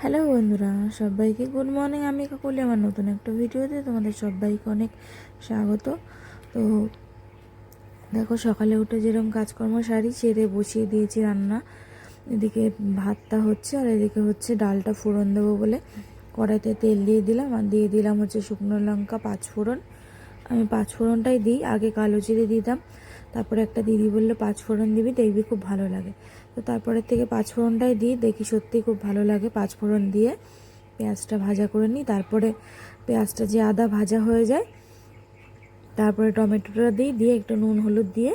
Hello বন্ধুরা, সবাইকে good morning. আমি কাকুলি, আমার নতুন একটা ভিডিওতে তোমাদের সবাইকে অনেক স্বাগত। তো দেখো, সকালে উঠে যেরকম কাজকর্ম সারি ছেড়ে বসিয়ে দিয়েছি রান্না। এদিকে ভাতটা হচ্ছে আর এদিকে হচ্ছে ডালটা ফোড়ন দেবো বলে কড়াইতে তেল দিয়ে দিলাম আর দিয়ে দিলাম হচ্ছে শুকনো লঙ্কা পাঁচ ফোড়ন আমি পাঁচ ফোড়নটাই দিই, আগে কালো জিরে দিতাম। তারপরে একটা দিদি বলল, পাঁচ ফোড়ন দিবি, দেখবি খুব ভালো লাগে। তো তারপরের থেকে পাঁচ ফোড়নটাই দিই, দেখি সত্যি খুব ভালো লাগে। পাঁচ ফোড়ন দিয়ে পেঁয়াজটা ভাজা করে নিই। তারপরে পেঁয়াজটা যে আদা ভাজা হয়ে যায়, তারপরে টমেটোটা দিই, দিয়ে একটু নুন, হলুদ দিয়ে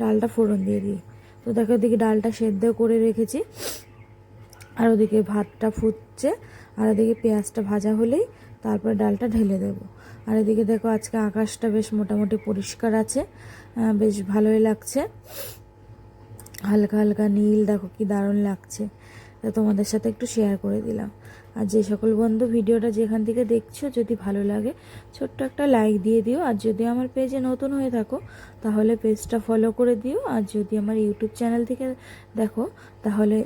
ডালটা ফোড়ন দিয়ে দিই। তো দেখো ওদিকে ডালটা সেদ্ধ করে রেখেছি, আর ওদিকে ভাতটা ফুটছে, আর ওদিকে পেঁয়াজটা ভাজা হলেই তারপরে ডালটা ঢেলে দেবো। আর এদিকে দেখো আজকে আকাশটা বেশ মোটামুটি পরিষ্কার আছে বেশ ভালোই লাগছে। হালকা হালকা নীল, দেখো কি দারুণ লাগছে। তা তোমাদের সাথে একটু শেয়ার করে দিলাম। আর যে সকল বন্ধু ভিডিওটা যেখান থেকে দেখছ, যদি ভালো লাগে, ছোট্ট একটা লাইক দিয়ে দিও। আর যদি আমার পেজে নতুন হয়ে থাকো, তাহলে পেজটা ফলো করে দিও। আর যদি আমার ইউটিউব চ্যানেল থেকে দেখো, তাহলে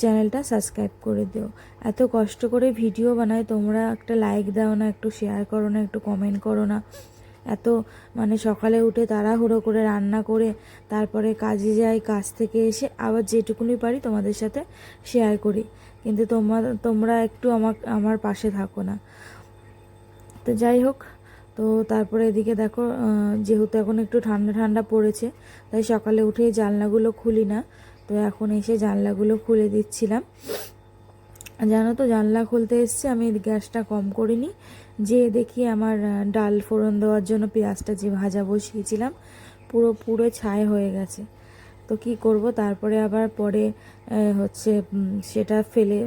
চ্যানেলটা সাবস্ক্রাইব করে দিও। এত কষ্ট করে ভিডিও বানাই তোমরা একটা লাইক দাও না, একটু শেয়ার করো না, একটু কমেন্ট করো না। এত মানে সকালে উঠে তাড়াহুড়ো করে রান্না করে, তারপরে কাজে যাই, কাজ থেকে এসে আবার যেটুকুনি পারি তোমাদের সাথে শেয়ার করি। কিন্তু তোমার তোমরা একটু আমার আমার পাশে থাকো না। তো যাই হোক, তো তারপরে এদিকে দেখো যেহেতু এখন একটু ঠান্ডা ঠান্ডা পড়েছে, তাই সকালে উঠে জানলাগুলো খুলি না। তো এখন এসে জানলাগুলো খুলে দিচ্ছিলাম। জানো তো, জানলা খুলতে এসছে, আমি গ্যাসটা কম করিনি। যে দেখি আমার ডাল ফোড়ন দেওয়ার জন্য পেঁয়াজটা যে ভাজা বসিয়েছিলাম, পুরো পুরো ছাই হয়ে গেছে। তো কি করব, তারপরে আবার পরে হচ্ছে সেটা ফেলে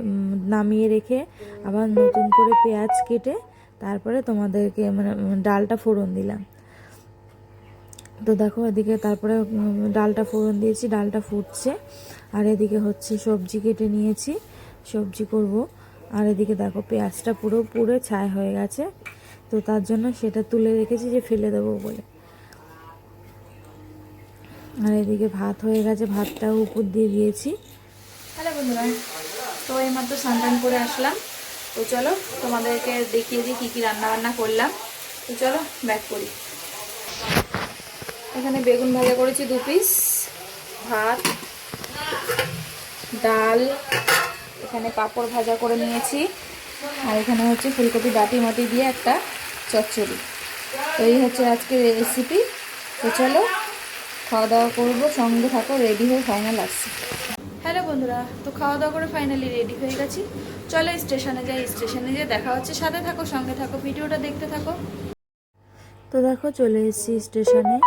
নামিয়ে রেখে আবার নতুন করে পেঁয়াজ কেটে তারপরে তোমাদেরকে মানে ডালটা ফোড়ন দিলাম। তো দেখো এদিকে তারপরে ডালটা ফোড়ন দিয়েছি, ডালটা ফুটছে। আর এদিকে হচ্ছে সবজি কেটে নিয়েছি, সবজি করব। আর এদিকে দেখো পেঁয়াজটা পুরো পুরো ছাই হয়ে গেছে। তো তার জন্য সেটা তুলে রেখেছি যে ফেলে দেবো বলে। আর এদিকে ভাত হয়ে গেছে, ভাতটাও উপর দিয়ে দিয়েছি। হ্যালো বন্ধুরা, তো এইমাত্র স্নান করে আসলাম। তো চলো তোমাদেরকে দেখিয়ে দিই কী কী রান্নাবান্না করলাম। তো চলো ব্যাক করি। এখানে বেগুন ভাজা করেছি দু পিস ভাত, ডাল, এখানে পাপড় ভাজা করে নিয়েছি, আর এখানে হচ্ছে ফুলকপি ডাটি মাটি দিয়ে একটা চচ্চড়ি। তো এই হচ্ছে আজকের রেসিপি তো চলো, খাওয়া দাওয়া করব, সঙ্গে থাকো রেডি হয়ে ফাইনাল আসছি। হ্যালো বন্ধুরা, তো খাওয়া দাওয়া করে ফাইনালি রেডি হয়ে গেছি। চলো স্টেশনে যাই স্টেশনে যেয়ে দেখা হচ্ছে। সাথে থাকো, সঙ্গে থাকো, ভিডিওটা দেখতে থাকো। তো দেখো, চলে এসেছি স্টেশনে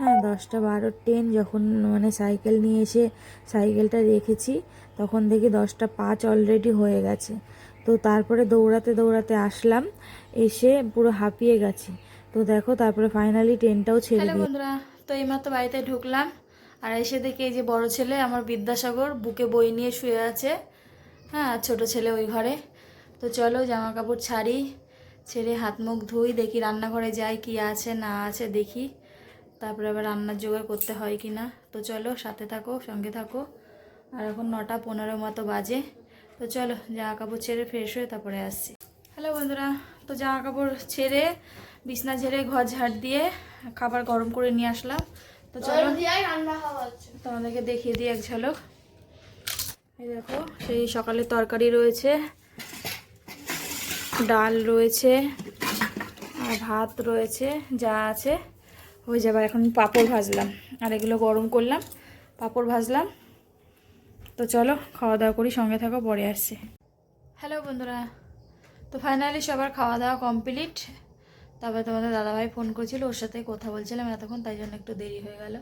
হ্যাঁ দশটা বারো ট্রেন যখন মানে সাইকেল নিয়ে এসে সাইকেলটা রেখেছি তখন দেখি দশটা পাঁচ অলরেডি হয়ে গেছে। তো তারপরে দৌড়াতে দৌড়াতে আসলাম এসে পুরো হাঁপিয়ে গেছি। তো দেখো তারপরে ফাইনালি ট্রেনটাও ছেড়ে দিয়ে বন্ধুরা তো এইমাত্র বাড়িতে ঢুকলাম আর এসে দেখি এই যে বড় ছেলে আমার বিদ্যাসাগর বুকে বই নিয়ে শুয়ে আছে। হ্যাঁ আর ছোট ছেলে ওই ঘরে। তো চলো জামা কাপড় ছাড়ি ছেড়ে হাত মুখ ধুই দেখি রান্নাঘরে যাই কি আছে না আছে দেখি। তারপরে আবার রান্নার জোগাড় করতে হয় কি না? তো চলো সাথে থাকো সঙ্গে থাকো। আর এখন নটা পনেরো মতো বাজে। তো চলো জামা কাপড় ছেড়ে ফ্রেশ হয়ে তারপরে আসছি। হ্যালো বন্ধুরা তো জামা কাপড় ছেড়ে বিছনা ঝেড়ে ঘর ঝাড় দিয়ে খাবার গরম করে নিয়ে আসলাম। তো চলো তোমাদেরকে দেখিয়ে দিই এক ঝলক। এই দেখো সেই সকালে তরকারি রয়েছে ডাল রয়েছে আর ভাত রয়েছে যা আছে। হয়ে যাবে এখন পাঁপড় ভাজলাম। আর এগুলো গরম করলাম, পাঁপড় ভাজলাম। তো চলো, খাওয়া দাওয়া করি, সঙ্গে থাকো, পরে আসছি। হ্যালো বন্ধুরা, তো ফাইনালি সবার খাওয়া দাওয়া কমপ্লিট তারপরে তোমাদের দাদাভাই ফোন করেছিল, ওর সাথে কথা বলছিলাম এতক্ষণ, তাই জন্য একটু দেরি হয়ে গেল।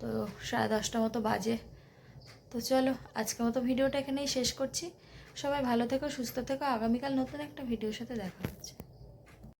তো সাড়ে দশটা মতো বাজে। তো চলো, আজকের মতো ভিডিওটা এখানেই শেষ করছি। সবাই ভালো থেকো, সুস্থ থেকো, আগামীকাল নতুন একটা ভিডিওর সাথে দেখা হচ্ছে।